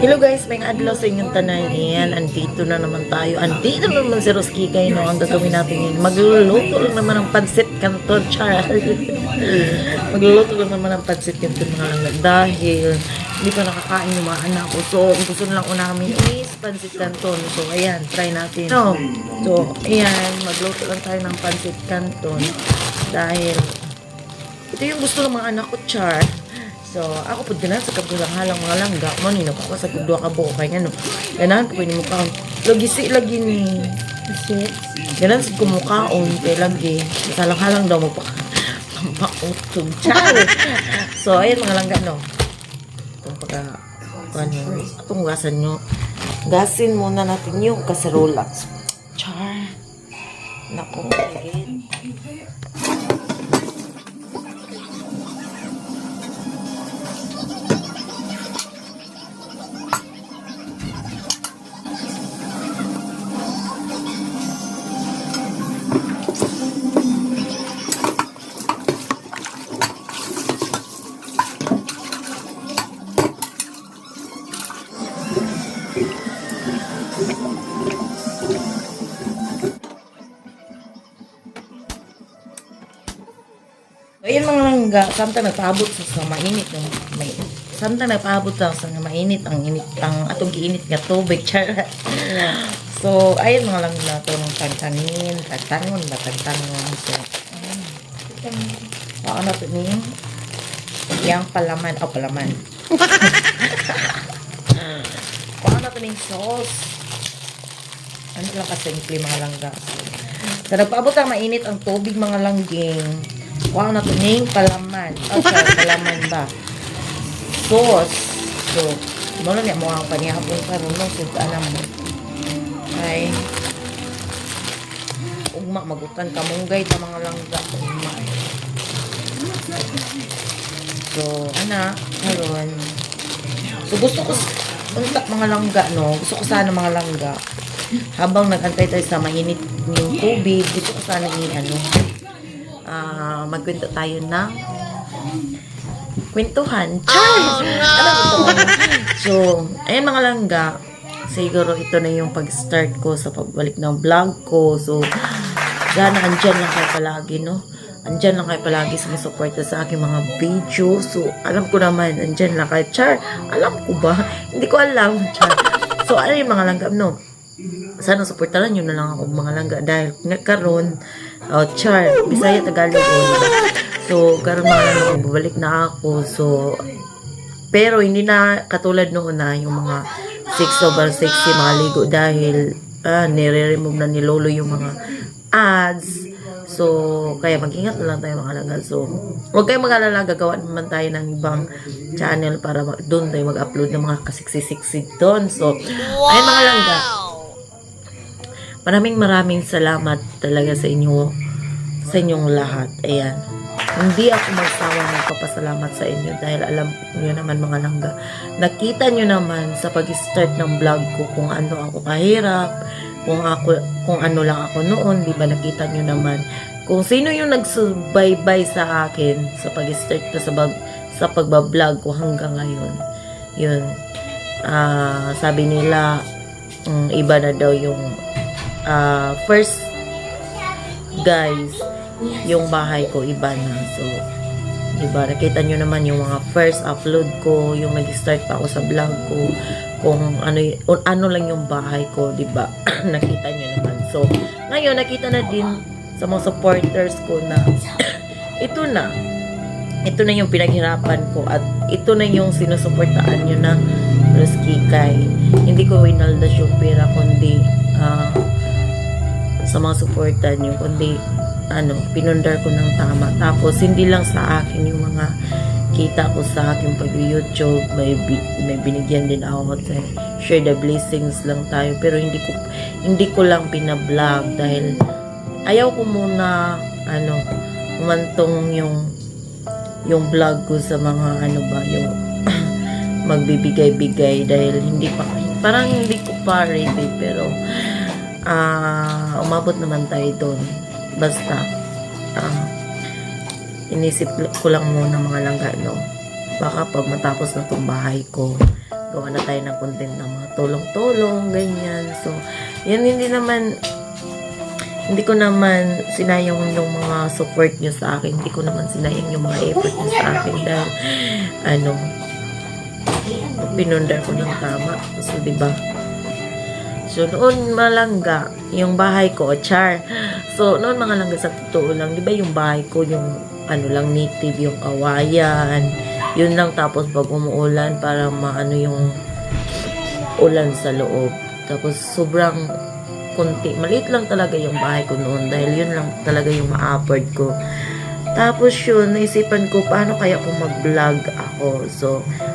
Hello guys, may adlaw sa inyong tanan. Ayan, andito na naman tayo. Andito na naman si Roski kayo. No? Ang gagawin natin ngayon. Magluluto lang naman ng pansit canton. Char. Magluluto lang naman ng pansit canton mga anak. Dahil hindi pa nakakain yung mga anak ko. So, ang gusto lang ko namin is pansit canton. So, ayan, try natin. No? So, ayan, magluto lang tayo ng pansit canton. Dahil ito yung gusto ng mga anak ko, Char. So, ako po din sa kagulang halang mga langga. Mo ni ako sa kudwa ka buo kay ano. Ganan ko pwede mo kaon. Lagi ni. Kasi ganan sa kumukaon kay lagi. Salang halang daw mo pa. Pautog. Char. so, ayun mga langga no. Itong pagka ano, itong gasan nyo. Gasin muna natin yung kaserola. Char. Naku, again. Langga, samtang nagpaabot sa, sa mainit ng may samtang nagpaabot sa sa mainit ang init ang atong giinit nga tubig char. so ayun mga langga to ng tagtanin, tagtangon ba tagtangon so Baka na to ni yang palaman, oh palaman. Baka na to ni sauce. Ano lang kasimple mga langga. So, nagpaabot ang mainit ang tubig mga langging. Kuha na to ning palaman. Sorry, palaman ba? Sauce. So, mo lang mo ang panihapon pa ron no sunta na mo. Ay. Ugma magutan ka munggay ta mga langga. Ugma. So, ana, karon. So, gusto ko unta mga langga no. Gusto ko sana mga langga habang nagantay tayo sa mainit yung tubig, gusto ko sana i ano, ah magkwento tayo ng kwentuhan. Char! Ano ba ito? So, ayun mga langga, siguro ito na yung pag-start ko sa pagbalik ng vlog ko. So, sana andyan lang kayo palagi, no? Andyan lang kayo palagi sumusuporta sa aking mga video. So, alam ko naman, andyan lang kayo. Char, alam ko ba? Hindi ko alam. Char. So, ano yung mga langga, no? sana suportahan nyo na lang ako mga langga dahil karon oh, char bisaya tagalog oh, diba? so karon mga babalik na ako so pero hindi na katulad noon na yung mga six over sexy mga ligo dahil ah, nire-remove na ni Lolo yung mga ads So, kaya mag-ingat na lang tayo mga langga. So, huwag kayong mag-alala, gagawa naman tayo ng ibang channel para doon tayo mag-upload ng mga kasiksi-siksi doon. So, ayun mga langga. Maraming maraming salamat talaga sa inyo sa inyong lahat. Ayan. Hindi ako magsawa magpapasalamat sa inyo dahil alam niyo naman mga langga. Nakita niyo naman sa pag-start ng vlog ko kung ano ako kahirap, kung ako kung ano lang ako noon, 'di ba nakita niyo naman kung sino yung nagsubaybay sa akin sa pag-start ko sa bag, sa pagba-vlog ko hanggang ngayon. 'Yun. Ah, sabi nila mm, iba na daw yung ah, first guys yung bahay ko iba na. So diba nakita nyo naman yung mga first upload ko yung nag-start pa ako sa vlog ko kung ano ano lang yung bahay ko diba? Nakita nyo naman. So ngayon nakita na din sa mga supporters ko na ito na. Ito na yung pinaghirapan ko at ito na yung sinusuportaan nyo na Roski Kay hindi ko winaldas yung pera kundi ah, sa mga suporta nyo kundi ano, pinundar ko ng tama. Tapos, hindi lang sa akin yung mga kita ko sa aking pag-YouTube. May, may binigyan din ako at share the blessings lang tayo. Pero hindi ko, hindi ko lang pinablog dahil ayaw ko muna, ano, umantong yung yung vlog ko sa mga ano ba, yung magbibigay-bigay dahil hindi pa, parang hindi ko pa ready pero ah umabot naman tayo doon. Basta, ah, inisip ko lang muna mga langga, no? Baka pag matapos na tong bahay ko, gawa na tayo ng content ng mga tulong-tulong, ganyan. So, yan hindi naman, hindi ko naman sinayang yung mga support nyo sa akin. Hindi ko naman sinayang yung mga effort nyo sa akin dahil, ano, pinundar ko ng tama. So, di ba? So, noon malangga, yung bahay ko, char. So, noon mga langga sa totoo lang, di ba yung bahay ko, yung ano lang, native, yung kawayan. Yun lang, tapos pag umuulan, para maano yung ulan sa loob. Tapos, sobrang kunti. Maliit lang talaga yung bahay ko noon dahil yun lang talaga yung ma-afford ko. Tapos yun, naisipan ko, paano kaya kung mag-vlog ako? So,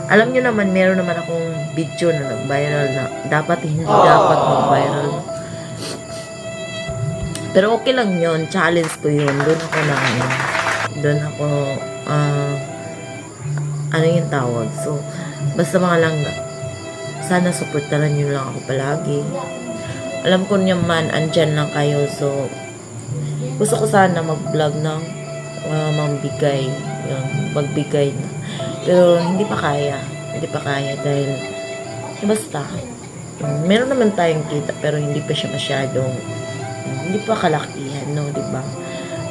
alam nyo naman, meron naman akong video na nag-viral na dapat hindi dapat mag-viral. Pero okay lang yun, challenge ko yun. Doon ako na, ano, doon ako, ah, ano yung tawag. So, basta mga lang, sana supportaran nyo lang ako palagi. Alam ko naman, andyan lang kayo. So, gusto ko sana mag-vlog ng uh, mambigay. Yun, magbigay na. Pero, hindi pa kaya. Hindi pa kaya dahil, basta, yun, meron naman tayong kita pero hindi pa siya masyadong, hindi pa kalakihan, no, di ba?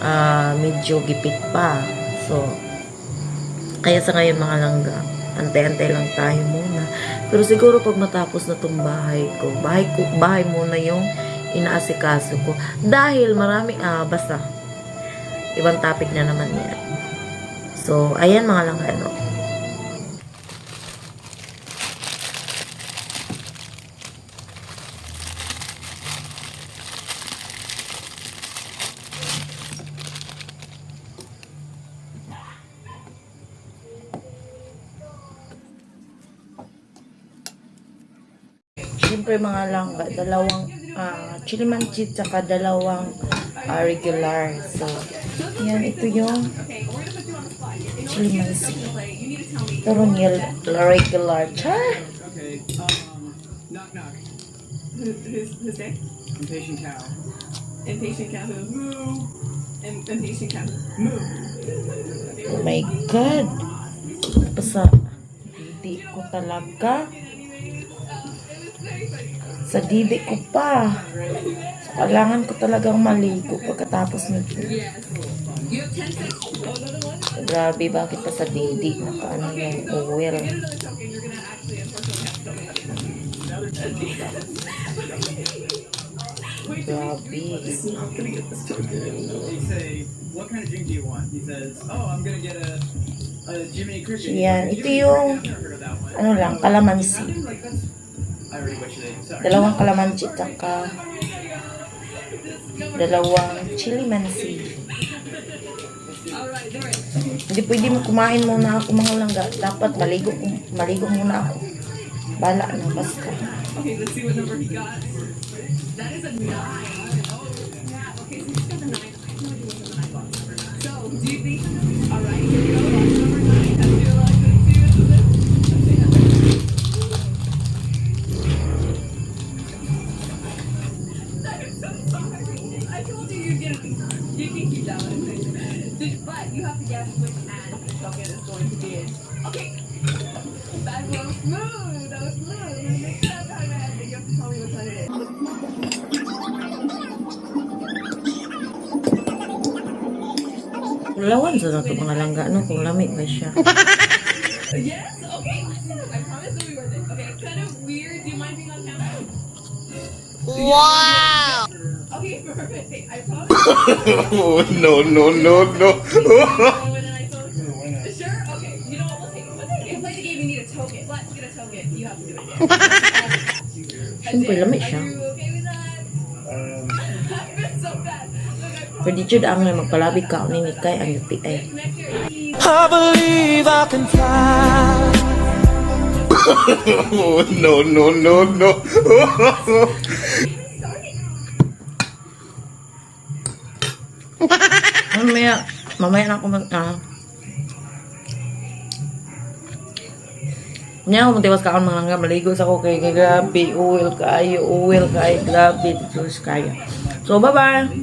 Ah, medyo gipit pa. So, kaya sa ngayon mga langga, antay-antay lang tayo muna. Pero siguro pag matapos na tong bahay ko, bahay ko, bahay muna yung inaasikaso ko. Dahil marami, ah, basta, ibang topic na naman yan. So, ayan mga langga, ano. Siyempre mga langga, dalawang uh, chili manchit saka dalawang ah, regular. So, yan, ito yung chili. Ito rin yung regular. Char! Who's, there? Impatient cow. Impatient cat who moo. Im- impatient who moo. Oh my God! Basta, didi ko talaga. Sa didi ko pa. Kailangan ko talagang maligo pagkatapos nito. Grabe, bakit pa sa didi? Nakaano yung oil. Grabe. Yan, ito yung-. Ano lang, kalamansi. Dalawang kalamansi tsaka dalawang chili mansi. Hindi pwede mo kumain muna ako mga langga. Dapat maligo, maligo muna ako. Bala na basta. Okay, let's see what number he got. That is a nine. But you have to guess which end the token is going to be in. Okay. That was smooth. That was smooth. Next time, man, you have to tell me which one it is. Lawan sa nato mga langga. Ano kung lami ba siya? Yes. Okay. I promise it'll be worth it. Okay. It's kind of weird. Do you mind being on camera? Wow. Perfect. I promise. Oh, no, no, no, no. Sure. Okay. You know what? We'll take it. We'll take it. Play the game. You need a token. Let's get a token. You have to do it. Siyempre, lami siya. Are you okay with that? I feel so bad. Look, I promise. Pwede jud ang magpalabi ka ni Mikay ang year. I believe I can fly. Oh, no, no, no, no. Mamaya, mamaya na ako mag, ah. Nya ako matiwas ka mga langga, maligo sa ko kay grabe, oil kayo, oil kayo, grabe, Diyos kaya. So, bye-bye!